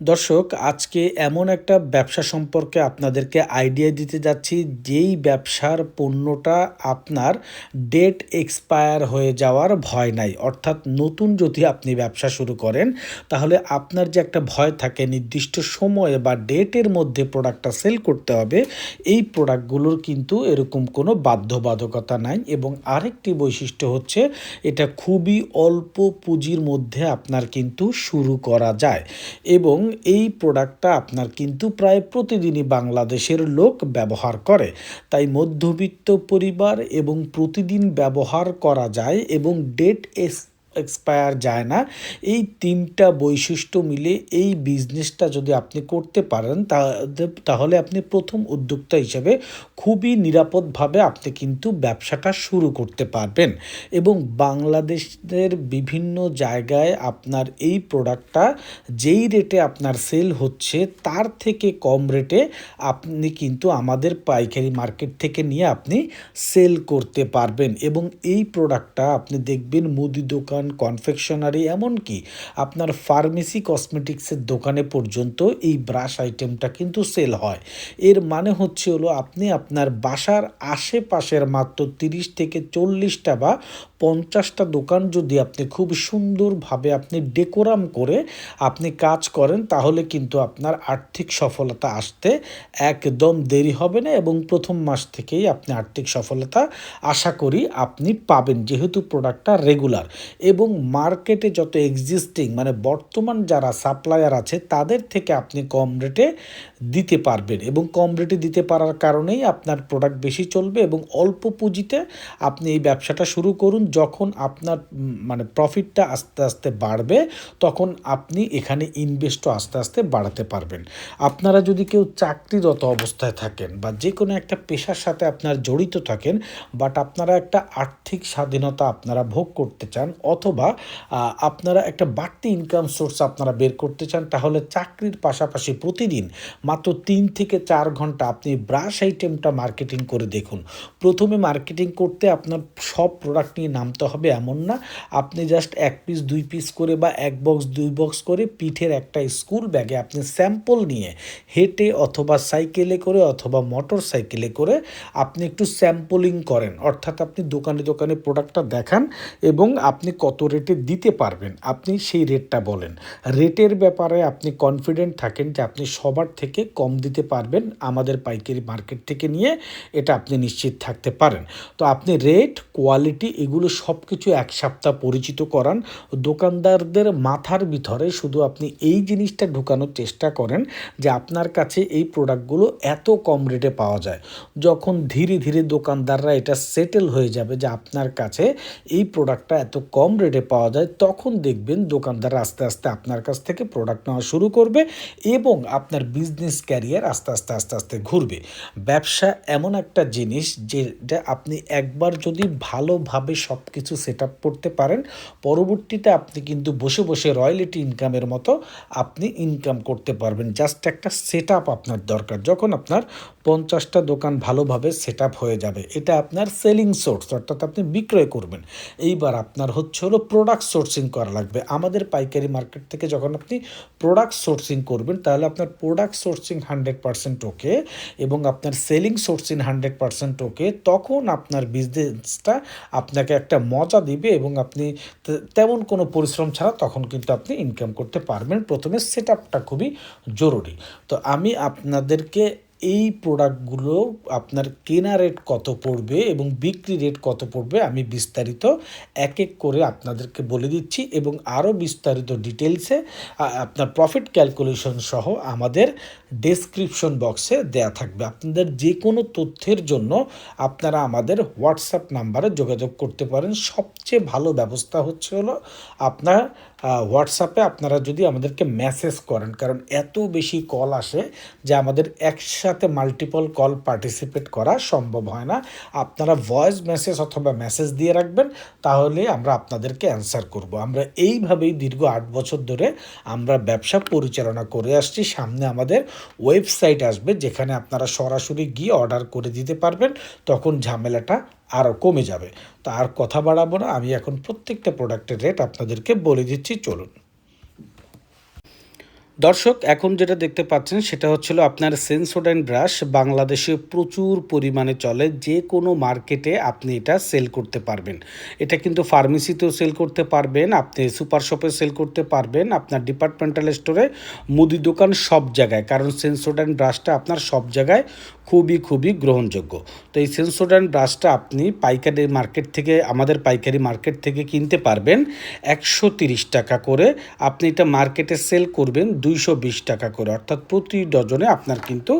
দর্শক, আজকে এমন একটা ব্যবসা সম্পর্কে আপনাদেরকে আইডিয়া দিতে যাচ্ছি, যেই ব্যবসার পণ্যটা আপনার ডেট এক্সপায়ার হয়ে যাওয়ার ভয় নাই। অর্থাৎ নতুন যদি আপনি ব্যবসা শুরু করেন, তাহলে আপনার যে একটা ভয় থাকে, নির্দিষ্ট সময়ে বা ডেটের মধ্যে প্রোডাক্টটা সেল করতে হবে, এই প্রোডাক্টগুলোর কিন্তু এরকম কোনো বাধ্যবাধকতা নাই। এবং আরেকটি বৈশিষ্ট্য হচ্ছে, এটা খুবই অল্প পুঁজির মধ্যে আপনার কিন্তু শুরু করা যায়। এবং এই প্রোডাক্টটা আপনার কিন্তু প্রায় প্রতিদিনই বাংলাদেশের লোক ব্যবহার করে। তাই মধ্যবিত্ত পরিবার এবং প্রতিদিন ব্যবহার করা যায় এবং ডেট এস এক্সপায়ার যায় না। এই তিনটা বৈশিষ্ট্য মিলে এই বিজনেসটা যদি আপনি করতে পারেন তাহলে আপনি প্রথম উদ্যোক্তা হিসেবে খুবই নিরাপদভাবে আপনি কিন্তু ব্যবসাটা শুরু করতে পারবেন। এবং বাংলাদেশের বিভিন্ন জায়গায় আপনার এই প্রোডাক্টটা যেই রেটে আপনার সেল হচ্ছে, তার থেকে কম রেটে আপনি কিন্তু আমাদের পাইকারি মার্কেট থেকে নিয়ে আপনি সেল করতে পারবেন। এবং এই প্রোডাক্টটা আপনি দেখবেন মুদি দোকান কনফেকশনারি এমনকি আপনার ফার্মেসি কসমেটিক্সের দোকানে পর্যন্ত এই ব্রাশ আইটেমটা কিন্তু সেল হয়। এর মানে হচ্ছে হলো, আপনি আপনার বাসার আশেপাশের মাত্র তিরিশ থেকে চল্লিশটা বা পঞ্চাশটা দোকান যদি আপনি খুব সুন্দরভাবে আপনি ডেকোরাম করে আপনি কাজ করেন, তাহলে কিন্তু আপনার আর্থিক সফলতা আসতে একদম দেরি হবে না এবং প্রথম মাস থেকেই আপনি আর্থিক সফলতা আশা করি আপনি পাবেন, যেহেতু প্রোডাক্টটা রেগুলার এবং মার্কেটে যত এক্সিস্টিং মানে বর্তমান যারা সাপ্লায়ার আছে, তাদের থেকে আপনি কম রেটে দিতে পারবেন। এবং কম রেটে দিতে পারার কারণেই আপনার প্রোডাক্ট বেশি চলবে এবং অল্প পুঁজিতে আপনি এই ব্যবসাটা শুরু করুন। যখন আপনার মানে প্রফিটটা আস্তে আস্তে বাড়বে, তখন আপনি এখানে ইনভেস্টও আস্তে আস্তে বাড়াতে পারবেন। আপনারা যদি কেউ চাকরিরত অবস্থায় থাকেন বা যে কোনো একটা পেশার সাথে আপনার জড়িত থাকেন বাট আপনারা একটা আর্থিক স্বাধীনতা আপনারা ভোগ করতে চান অথবা আপনারা একটা বাড়তি ইনকাম সোর্স আপনারা বের করতে চান, তাহলে চাকরির পাশাপাশি প্রতিদিন মাত্র তিন থেকে চার ঘণ্টা আপনি ব্রাশ আইটেমটা মার্কেটিং করে দেখুন। প্রথমে মার্কেটিং করতে আপনার সব প্রোডাক্ট নিয়ে নামতে হবে এমন না। আপনি জাস্ট এক পিস দুই পিস করে বা এক বক্স দুই বক্স করে পিঠের একটা স্কুল ব্যাগে আপনি স্যাম্পল নিয়ে হেঁটে অথবা সাইকেলে করে অথবা মোটর সাইকেলে করে আপনি একটু স্যাম্পলিং করেন। অর্থাৎ আপনি দোকানে দোকানে প্রোডাক্টটা দেখান এবং আপনি কত রেটে দিতে পারবেন? আপনি সেই রেটটা বলেন। রেটের ব্যাপারে আপনি কনফিডেন্ট থাকেন যে আপনি সবার থেকে কম দিতে পারবেন আমাদের পাইকারি মার্কেট থেকে নিয়ে, এটা আপনি নিশ্চিত থাকতে পারেন। তো আপনি রেট কোয়ালিটি এগুলো সব কিছু এক সপ্তাহ পরিচিত করান। দোকানদারদের মাথার ভিতরে শুধু আপনি এই জিনিসটা ঢুকানোর চেষ্টা করেন যে আপনার কাছে এই প্রোডাক্টগুলো এত কম রেটে পাওয়া যায়। যখন ধীরে ধীরে দোকানদাররা এটা সেটেল হয়ে যাবে যে আপনার কাছে এই প্রোডাক্টটা এত কম রেটে পাওয়া যায়, তখন দেখবেন দোকানদার আস্তে আস্তে আপনার কাছ থেকে প্রোডাক্ট নেওয়া শুরু করবে এবং আপনার বিজনেস ক্যারিয়ার আস্তে আস্তে আস্তে আস্তে ঘুরবে। ব্যবসা এমন একটা জিনিস যেটা আপনি একবার যদি ভালোভাবে সব কিছু সেট আপ করতে পারেন, পরবর্তীতে আপনি কিন্তু বসে বসে রয়্যালিটি ইনকামের মতো আপনি ইনকাম করতে পারবেন। জাস্ট একটা সেট আপ আপনার দরকার, যখন আপনার পঞ্চাশটা দোকান ভালোভাবে সেট আপ হয়ে যাবে। এটা আপনার সেলিং সোর্স অর্থাৎ আপনি বিক্রয় করবেন। এইবার আপনার হচ্ছে হলো প্রোডাক্ট সোর্সিং করা লাগবে। আমাদের পাইকারি মার্কেট থেকে যখন আপনি প্রোডাক্ট সোর্সিং করবেন, তাহলে আপনার product sourcing hundred percent okay এবং আপনার selling sourcing hundred percent okay তখন আপনার বিজনেসটা আপনাকে একটা মজা দিবে এবং আপনি তেমন কোনো পরিশ্রম ছাড়া তখন কিন্তু আপনি ইনকাম করতে পারবেন। প্রথমে সেট আপটা খুবই জরুরি। তো আমি আপনাদেরকে এই প্রোডাক্টগুলো আপনার কেনা রেট কত পড়বে এবং বিক্রি রেট কত পড়বে আমি বিস্তারিত এক এক করে আপনাদেরকে বলে দিচ্ছি এবং আরও বিস্তারিত ডিটেলসে আপনার প্রফিট ক্যালকুলেশন সহ আমাদের ডেসক্রিপশন বক্সে দেয়া থাকবে। আপনাদের যে কোনো তথ্যের জন্য আপনারা আমাদের হোয়াটসঅ্যাপ নাম্বারে যোগাযোগ করতে পারেন। সবচেয়ে ভালো ব্যবস্থা হচ্ছে হলো আপনার হোয়াটসঅ্যাপে আপনারা যদি আমাদেরকে মেসেজ করেন, কারণ এত বেশি কল আসে যে আমাদের একসাথে মাল্টিপল কল পার্টিসিপেট করা সম্ভব হয় না। আপনারা ভয়েস মেসেজ অথবা মেসেজ দিয়ে রাখবেন, তাহলে আমরা আপনাদেরকে অ্যান্সার করব। আমরা এইভাবেই দীর্ঘ আট বছর ধরে আমরা ব্যবসা পরিচালনা করে আসছি। সামনে আমাদের ওয়েবসাইট আসবে, যেখানে আপনারা সরাসরি গিয়ে অর্ডার করে দিতে পারবেন। তখন ঝামেলাটা আরও কমে যাবে। তো আর কথা বাড়াবো না। আমি এখন প্রত্যেকটা প্রোডাক্টের রেট আপনাদেরকে বলে দিচ্ছি। চলুন। দর্শক, এখন যেটা দেখতে পাচ্ছেন সেটা হচ্ছিল আপনার সেন্সোডাইন ব্রাশ বাংলাদেশে প্রচুর পরিমাণে চলে, যে কোনো মার্কেটে আপনি এটা সেল করতে পারবেন। এটা কিন্তু ফার্মেসিতেও সেল করতে পারবেন, আপনি সুপার শপে সেল করতে পারবেন, আপনার ডিপার্টমেন্টাল স্টোরে মুদি দোকান সব জায়গায়। কারণ সেন্সোডাইন ব্রাশটা আপনার সব জায়গায় খুবই খুবই গ্রহণযোগ্য। তো এই সেন্সোডাইন ব্রাশটা আপনি পাইকারি মার্কেট থেকে, আমাদের পাইকারি মার্কেট থেকে কিনতে পারবেন। একশো টাকা করে আপনি এটা মার্কেটে সেল করবেন। দুইশো বিশ টাকা করে। অর্থাৎ প্রতি ডজনে আপনার কিন্তু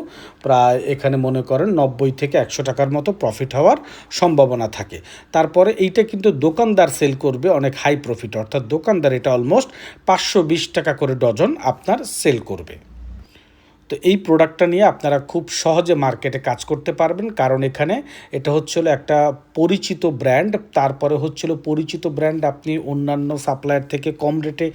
প্রায় এখানে মনে করেন নব্বই থেকে একশো টাকার মতো প্রফিট হওয়ার সম্ভাবনা থাকে। তারপরে এইটা কিন্তু দোকানদার সেল করবে অনেক হাই প্রফিট অর্থাৎ দোকানদার এটা অলমোস্ট পাঁচশো বিশ টাকা করে ডজন আপনার সেল করবে। তো এই প্রোডাক্টটা নিয়ে আপনারা খুব সহজে মার্কেটে কাজ করতে পারবেন। কারণ এখানে এটা হচ্ছিল একটা পরিচিত ব্র্যান্ড তারপরে হচ্ছিল পরিচিত ব্র্যান্ড আপনি অন্যান্য সাপ্লায়ার থেকে কম রেটে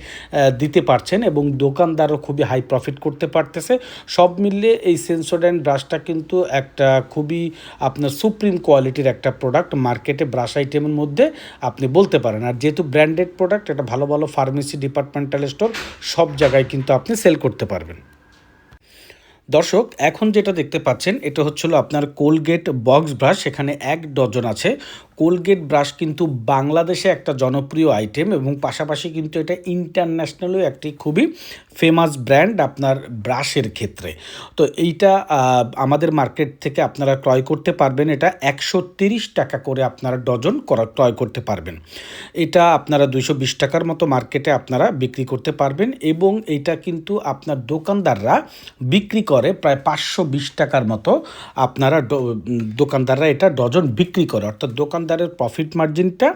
দিতে পারছেন এবং দোকানদারও খুবই হাই প্রফিট করতে পারতেছে। সব মিলিয়ে এই সেন্সোডাইন ব্রাশটা কিন্তু একটা খুবই আপনার সুপ্রিম কোয়ালিটির একটা প্রোডাক্ট মার্কেটে ব্রাশ আইটেমের মধ্যে আপনি বলতে পারেন। আর যেহেতু ব্র্যান্ডেড প্রোডাক্ট এটা ভালো ভালো ফার্মেসি ডিপার্টমেন্টাল স্টোর সব জায়গায় কিন্তু আপনি সেল করতে পারবেন। দর্শক, এখন যেটা দেখতে পাচ্ছেন, এটা হচ্ছিল আপনার কোলগেট বক্স ব্রাশ এখানে এক ডজন আছে। কোলগেট ব্রাশ কিন্তু বাংলাদেশে একটা জনপ্রিয় আইটেম এবং পাশাপাশি কিন্তু এটা ইন্টারন্যাশনালও একটি খুবই ফেমাস ব্র্যান্ড আপনার ব্রাশের ক্ষেত্রে। তো এইটা আমাদের মার্কেট থেকে আপনারা ক্রয় করতে পারবেন। এটা একশো টাকা করে আপনারা ডজন করা, ক্রয় করতে পারবেন। এটা আপনারা দুইশো বিশ টাকার মতো মার্কেটে আপনারা বিক্রি করতে পারবেন এবং এটা কিন্তু আপনার দোকানদাররা বিক্রি করে প্রায় পাঁচশো বিশ টাকার মতো আপনারা দোকানদাররা এটা ডজন বিক্রি করে। অর্থাৎ দোকানদারের প্রফিট মার্জিনটা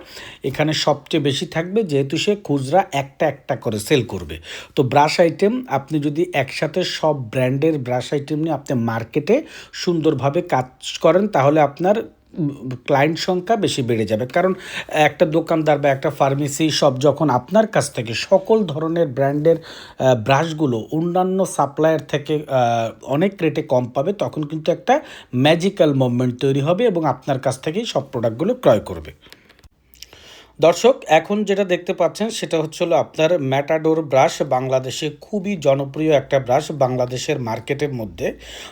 এখানে সবচেয়ে বেশি থাকবে, যেহেতু সে খুচরা একটা একটা করে সেল করবে। তো ব্রাশ আইটেম আপনি যদি একসাথে সব ব্র্যান্ডের ব্রাশ আইটেম নিয়ে আপনি মার্কেটে সুন্দরভাবে কাজ করেন, তাহলে আপনার ক্লায়েন্ট সংখ্যা বেশি বেড়ে যাবে। কারণ একটা দোকানদার বা একটা ফার্মেসি সব যখন আপনার কাছ থেকে সকল ধরনের ব্র্যান্ডের ব্রাশগুলো অন্যান্য সাপ্লায়ার থেকে অনেক রেটে কম পাবে, তখন কিন্তু একটা ম্যাজিক্যাল মুভমেন্ট তৈরি হবে এবং আপনার কাছ থেকেই সব প্রোডাক্টগুলো ক্রয় করবে। দর্শক, এখন যেটা দেখতে পাচ্ছেন সেটা হচ্ছিল আপনার ম্যাটাডোর ব্রাশ বাংলাদেশে খুবই জনপ্রিয় একটা ব্রাশ বাংলাদেশের মার্কেটের মধ্যে।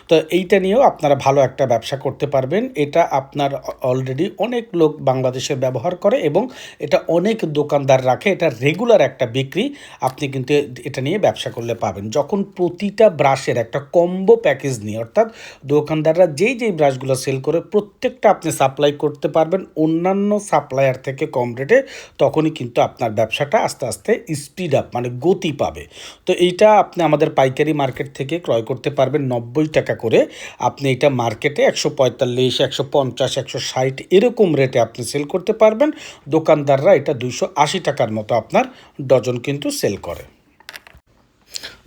তো এইটা নিয়েও আপনারা ভালো একটা ব্যবসা করতে পারবেন। এটা আপনার অলরেডি অনেক লোক বাংলাদেশের ব্যবহার করে এবং এটা অনেক দোকানদার রাখে। এটা রেগুলার একটা বিক্রি। আপনি কিন্তু এটা নিয়ে ব্যবসা করলে পাবেন। যখন প্রতিটা ব্রাশের একটা কম্বো প্যাকেজ নিয়ে, অর্থাৎ দোকানদাররা যেই যেই ব্রাশগুলো সেল করে, প্রত্যেকটা আপনি সাপ্লাই করতে পারবেন। অন্যান্য সাপ্লায়ার থেকে কম রেটে তখনই কিন্তু আপনার ব্যবসাটা আস্তে আস্তে স্পিড আপ মানে গতি পাবে। তো এইটা আপনি আমাদের পাইকারি মার্কেট থেকে ক্রয় করতে পারবেন নব্বই টাকা করে। আপনি এটা মার্কেটে একশো পঁয়তাল্লিশ, একশো পঞ্চাশ, একশো ষাট এরকম রেটে আপনি সেল করতে পারবেন। দোকানদাররা এটা দুইশো আশি টাকার মতো আপনার ডজন কিন্তু সেল করে।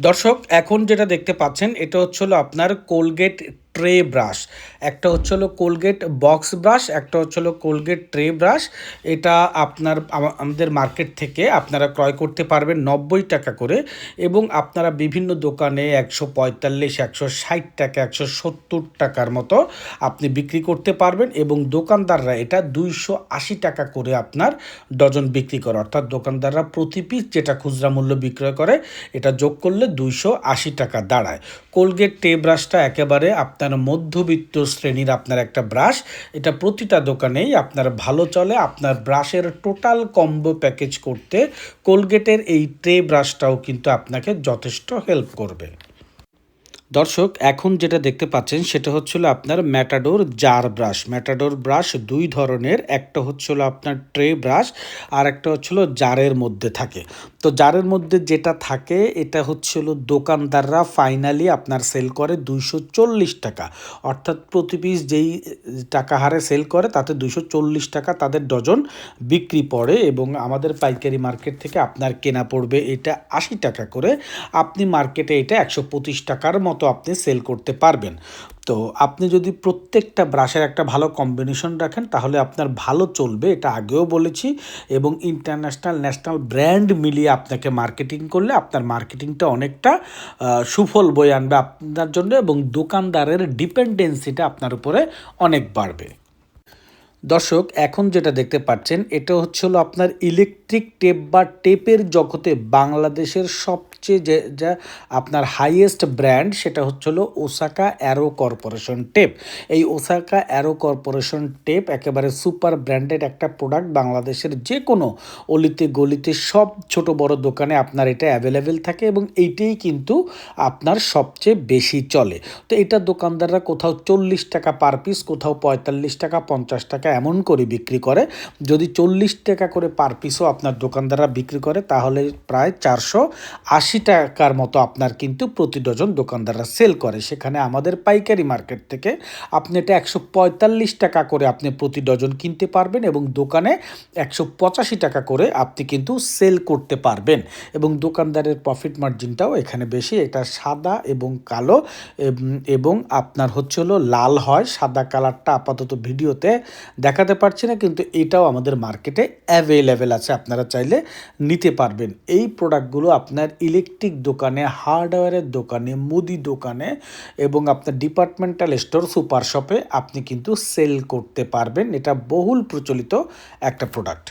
দর্শক, এখন যেটা দেখতে পাচ্ছেন, এটা হচ্ছিল আপনার কোলগেট ট্রে ব্রাশ। একটা হচ্ছে হলো কোলগেট বক্স ব্রাশ, একটা হচ্ছে হলো কোলগেট ট্রে ব্রাশ। এটা আপনার আমাদের মার্কেট থেকে আপনারা ক্রয় করতে পারবেন নব্বই টাকা করে এবং আপনারা বিভিন্ন দোকানে একশো পঁয়তাল্লিশ, একশো ষাট টাকা, একশো সত্তর টাকার মতো আপনি বিক্রি করতে পারবেন এবং দোকানদাররা এটা দুইশো আশি টাকা করে আপনার ডজন বিক্রি করে। অর্থাৎ দোকানদাররা প্রতি পিস যেটা খুচরা মূল্য বিক্রয় করে, এটা যোগ করলে দুইশো আশি টাকা দাঁড়ায়। কোলগেট টে ব্রাশটা একেবারে আপনার মধ্যবিত্ত শ্রেণির আপনার একটা ব্রাশ। এটা প্রতিটা দোকানেই আপনার ভালো চলে। আপনার ব্রাশের টোটাল কম্বো প্যাকেজ করতে কোলগেটের এই ট্রে ব্রাশটাও কিন্তু আপনাকে যথেষ্ট হেল্প করবে। দর্শক, এখন যেটা দেখতে পাচ্ছেন সেটা হচ্ছিল আপনার Matador jar brush Matador brush দুই ধরনের, একটা হচ্ছিল আপনার ট্রে ব্রাশ আর একটা হচ্ছিল জারের মধ্যে থাকে। তো জারের মধ্যে যেটা থাকে, এটা হচ্ছিল দোকানদাররা ফাইনালি আপনার সেল করে দুইশো চল্লিশ টাকা। অর্থাৎ প্রতি পিস যেই টাকা হারে সেল করে, তাতে দুইশো চল্লিশ টাকা তাদের ডজন বিক্রি পড়ে এবং আমাদের পাইকারি মার্কেট থেকে আপনার কেনা পড়বে এটা আশি টাকা করে। আপনি মার্কেটে এটা একশো পঁচিশ টাকার মতো মতো আপনি সেল করতে পারবেন। তো আপনি যদি প্রত্যেকটা ব্রাশের একটা ভালো কম্বিনেশন রাখেন, তাহলে আপনার ভালো চলবে, এটা আগেও বলেছি। এবং ইন্টারন্যাশনাল ন্যাশনাল ব্র্যান্ড মিলিয়ে আপনাকে মার্কেটিং করলে আপনার মার্কেটিংটা অনেকটা সুফল বই আনবে আপনার জন্য এবং দোকানদারের ডিপেন্ডেন্সিটা আপনার উপরে অনেক বাড়বে। দর্শক, এখন যেটা দেখতে পাচ্ছেন, এটা হচ্ছে হলো আপনার ইলেকট্রিক টেপ বা টেপের জগতে বাংলাদেশের সব সবচেয়ে যে, যা আপনার হাইয়েস্ট ব্র্যান্ড সেটা হচ্ছিল ওসাকা অ্যারো কর্পোরেশন টেপ এই ওসাকা অ্যারো কর্পোরেশন টেপ একেবারে সুপার ব্র্যান্ডেড একটা প্রোডাক্ট বাংলাদেশের যে কোনো অলিতে গলিতে সব ছোট বড় দোকানে আপনার এটা অ্যাভেলেবেল থাকে এবং এইটাই কিন্তু আপনার সবচেয়ে বেশি চলে। তো এটা দোকানদাররা কোথাও চল্লিশ টাকা পার পিস কোথাও পঁয়তাল্লিশ টাকা, পঞ্চাশ টাকা এমন করে বিক্রি করে। যদি চল্লিশ টাকা করে পার পিসও আপনার দোকানদাররা বিক্রি করে, তাহলে প্রায় চারশো আশি টাকার মতো আপনার কিন্তু প্রতি ডজন দোকানদাররা সেল করে। সেখানে আমাদের পাইকারি মার্কেট থেকে আপনি এটা একশো পঁয়তাল্লিশ টাকা করে আপনি প্রতি ডজন কিনতে পারবেন এবং দোকানে একশো পঁচাশি টাকা করে আপনি কিন্তু সেল করতে পারবেন। এবং দোকানদারের প্রফিট মার্জিনটাও এখানে বেশি। এটা সাদা এবং কালো, এবং আপনার হচ্ছে হলো লাল হয়। সাদা কালারটা আপাতত ভিডিওতে দেখাতে পারছি না, কিন্তু এটাও আমাদের মার্কেটে অ্যাভেলেবেল আছে। আপনারা চাইলে নিতে পারবেন। এই প্রোডাক্টগুলো আপনার ইলেকট্রিক দোকানে, হার্ডওয়্যারের দোকানে, মুদি দোকানে এবং আপনার ডিপার্টমেন্টাল স্টোর, সুপার শপে আপনি কিন্তু সেল করতে পারবেন। এটা বহুল প্রচলিত একটা প্রোডাক্ট।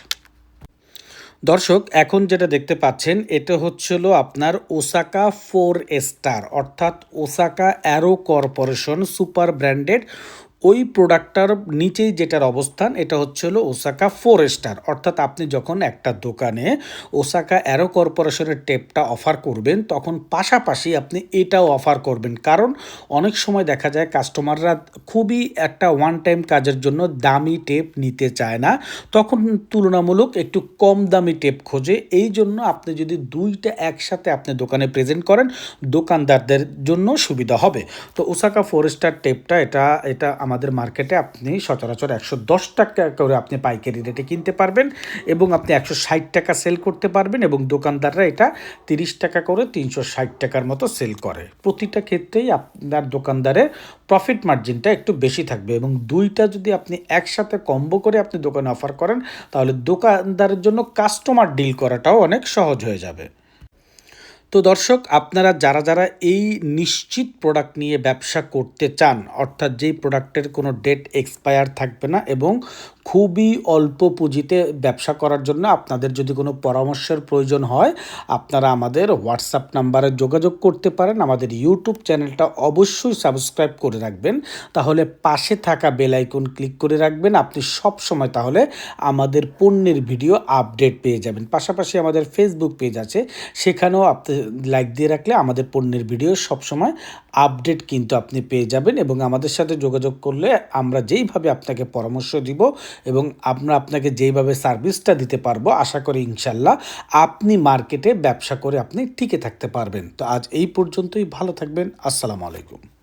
দর্শক, এখন যেটা দেখতে পাচ্ছেন, এটা হচ্ছিল আপনার ওসাকা ফোর স্টার, অর্থাৎ Osaka Aero Corporation super branded ওই প্রোডাক্টটার নিচেই যেটার অবস্থান, এটা হচ্ছে হলো ওসাকা ফোর স্টার। অর্থাৎ আপনি যখন একটা দোকানে ওসাকা অ্যারো কর্পোরেশনের টেপটা অফার করবেন, তখন পাশাপাশি আপনি এটাও অফার করবেন। কারণ অনেক সময় দেখা যায় কাস্টমাররা খুবই একটা ওয়ান টাইম কাজের জন্য দামি টেপ নিতে চায় না, তখন তুলনামূলক একটু কম দামি টেপ খোঁজে। এই জন্য আপনি যদি দুইটা একসাথে আপনি দোকানে প্রেজেন্ট করেন, দোকানদারদের জন্য সুবিধা হবে। তো ওসাকা ফোর স্টার টেপটা, এটা এটা আমাদের মার্কেটে আপনি সচরাচর একশো দশ টাকা করে আপনি পাইকারি রেটে কিনতে পারবেন এবং আপনি একশো ষাট টাকা সেল করতে পারবেন এবং দোকানদাররা এটা তিরিশ টাকা করে তিনশো ষাট টাকার মতো সেল করে। প্রতিটা ক্ষেত্রেই আপনার দোকানদারের প্রফিট মার্জিনটা একটু বেশি থাকবে এবং দুইটা যদি আপনি একসাথে কম্বো করে আপনি দোকানে অফার করেন, তাহলে দোকানদারের জন্য কাস্টমার ডিল করাটাও অনেক সহজ হয়ে যাবে। তো দর্শক, আপনারা যারা যারা এই নিশ্চিত প্রোডাক্ট নিয়ে ব্যবসা করতে চান, অর্থাৎ যেই প্রোডাক্টের কোনো ডেট এক্সপায়ার থাকবে না এবং খুবই অল্প পুঁজিতে ব্যবসা করার জন্য আপনাদের যদি কোনো পরামর্শের প্রয়োজন হয়, আপনারা আমাদের হোয়াটসঅ্যাপ নাম্বারে যোগাযোগ করতে পারেন। আমাদের ইউটিউব চ্যানেলটা অবশ্যই সাবস্ক্রাইব করে রাখবেন। তাহলে পাশে থাকা বেল আইকন ক্লিক করে রাখবেন। আপনি সব সময় তাহলে আমাদের পণ্যের ভিডিও আপডেট পেয়ে যাবেন। পাশাপাশি আমাদের ফেসবুক পেজ আছে। সেখানেও আপনি লাইক দিয়ে রাখলে আমাদের পণ্যের ভিডিও সবসময় আপডেট কিন্তু আপনি পেয়ে যাবেন এবং আমাদের সাথে যোগাযোগ করলে আমরা যেইভাবে আপনাকে পরামর্শ দিব এবং আমরা আপনাকে যেইভাবে সার্ভিসটা দিতে পারব, আশা করি ইনশাল্লাহ আপনি মার্কেটে ব্যবসা করে আপনি টিকে থাকতে পারবেন। তো আজ এই পর্যন্তই, ভালো থাকবেন, আসসালামু আলাইকুম।